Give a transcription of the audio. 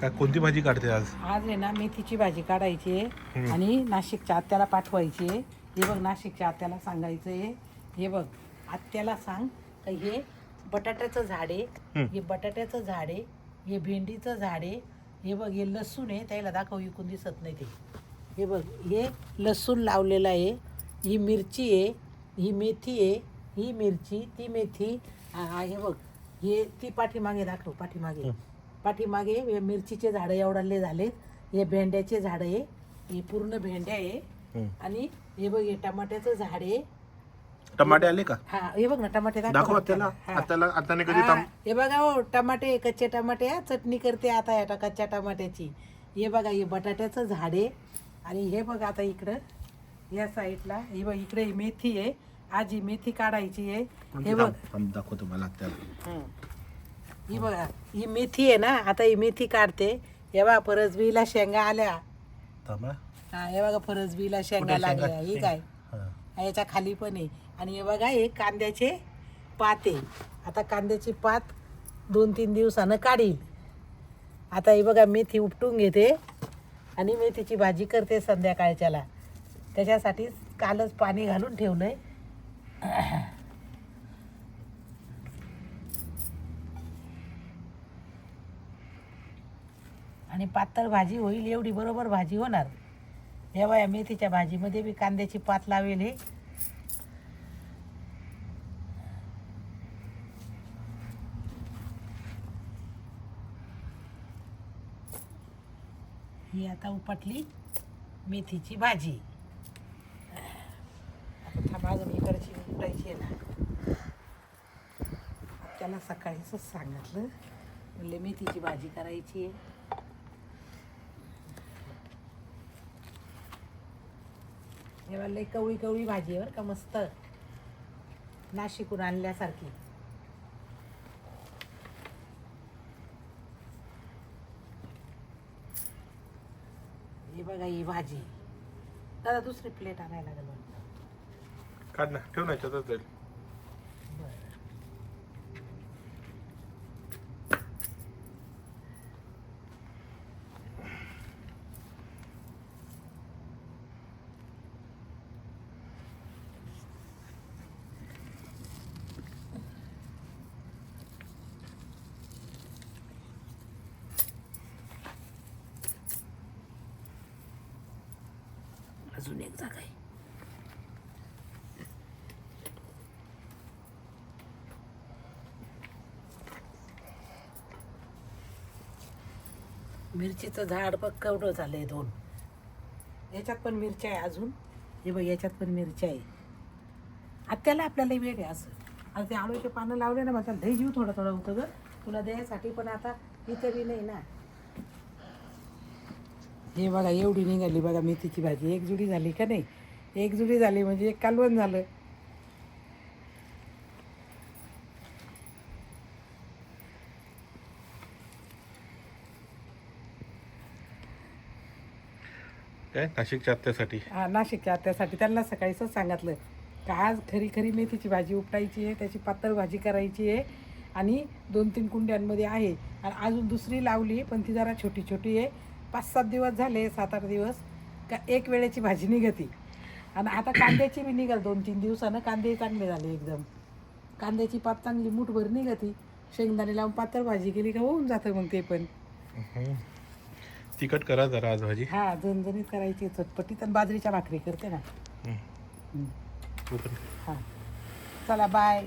काय कोणती भाजी काढते आज? आज आहे ना मेथीची भाजी काढायची आहे आणि नाशिकच्या आत्याला पाठवायची आहे. हे बघ नाशिकच्या आत्याला सांगायचं आहे. हे बघ आत्याला सांग का हे बटाट्याचं झाड आहे. हे बटाट्याचं झाड आहे. हे भेंडीचं झाड आहे. हे बघ हे लसूण आहे. त्याला दाखव इकून दिसत नाही ते. हे बघ हे लसूण लावलेलं आहे. ही मिरची आहे. ही मेथी आहे. ही मिरची ती मेथी. हे बघ हे ती पाठीमागे दाखव पाठीमागे. पाठीमागे हे मिरचीचे झाडं एवढाले झालेत. हे भेंड्याचे झाडं आहे. हे पूर्ण भेंड्या आहे. आणि हे बघ हे टमाट्याचं झाड आहे. टमाटे आले का? हा हे बघ ना टमाटे दाखव दाखव आत्याला हा. कधी बघा हो टमाटे कच्चे टमाटे हा, चटणी करते आता या कच्च्या टमाट्याची. हे बघा हे बटाट्याचं झाड आहे. आणि हे बघा आता इकडं या साईडला हे बघ इकडे ही मेथी आहे. आज ही मेथी काढायची आहे. हे बघ. दाखवतो मला आत्याला. हं. ही बघा ही मेथी आहे ना आता ही मेथी काढते. हे बघा परसबीला शेंगा आल्या. थांबा. हा हे बघा परसबीला शेंगा कुठे शेंगा? लागल्या. ही काय? हा. याच्या खाली पण आहे. आणि हे बघा हे कांद्याचे पात आहे. आता कांद्याची पात दोन तीन दिवसानं काढील. आता हे बघा मेथी उपटून घेते. आणि मेथीची भाजी करते संध्याकाळच्याला. त्याच्यासाठी कालच पाणी घालून ठेवलंय. आणि पातळ भाजी होईल एवढी बरोबर भाजी होणार. या बाया मेथीच्या भाजीमध्ये बी कांद्याची पात लावेल हे. ही आता उपटली मेथीची भाजी. आता अजून इकडची उपटायची आहे ना. त्याला सकाळीच सांगितलं म्हणले मेथीची भाजी करायची आहे. हे लई कवळी कवळी भाजी आहे बरं का मस्त. नाशिकून आणल्यासारखी. हे बघा ही भाजी. दादा दुसरी प्लेट आणायला लागेल. वाटतं. काढ ना ठेव ना याच्यातच जाईल. अजून एक जागा आहे. मिरचीचं झाड बघ कवडं झालंय दोन. याच्यात पण मिरच्या आहे अजून. हे बघ याच्यात पण मिरच्या आहे. आत्याला आपल्याला वेळ आहे असं. आता ते आळूचे पानं लावले ना माझा लय जीव थोडं थोडं होतं ग. तुला द्यायसाठी पण आता इथं बी नाही ना. हे बघा एवढी निघाली बघा मेथीची भाजी. एक जुडी झाली का नाही? एक जुडी झाली म्हणजे एक कालवण झालं. काय? नाशिकच्या आत्यासाठी. हा नाशिकच्या त्यासाठी त्यांना सकाळीच सांगितलं का आज खरी खरी मेथीची भाजी उपटायची आहे त्याची पातळ भाजी करायची आहे आणि दोन तीन कुंड्यांमध्ये आहे. आणि अजून दुसरी लावली पण ती जरा छोटी छोटी आहे. पाच सात दिवस झाले सात आठ दिवस का एक वेळेची भाजी निघती. आणि आता कांद्याची बी निघाल दोन तीन दिवसानं कांदे चांगले झाले एकदम. कांद्याची पात चांगली मुठभर निघती. शेंगदाणे लावून पातळ भाजी केली का होऊन जातं मग ते पण. तिखट करा जरा आज भाजी. हा झणझणीत करायची चटपटीत आणि बाजरीच्या भाकरी करते ना. हां. चला बाय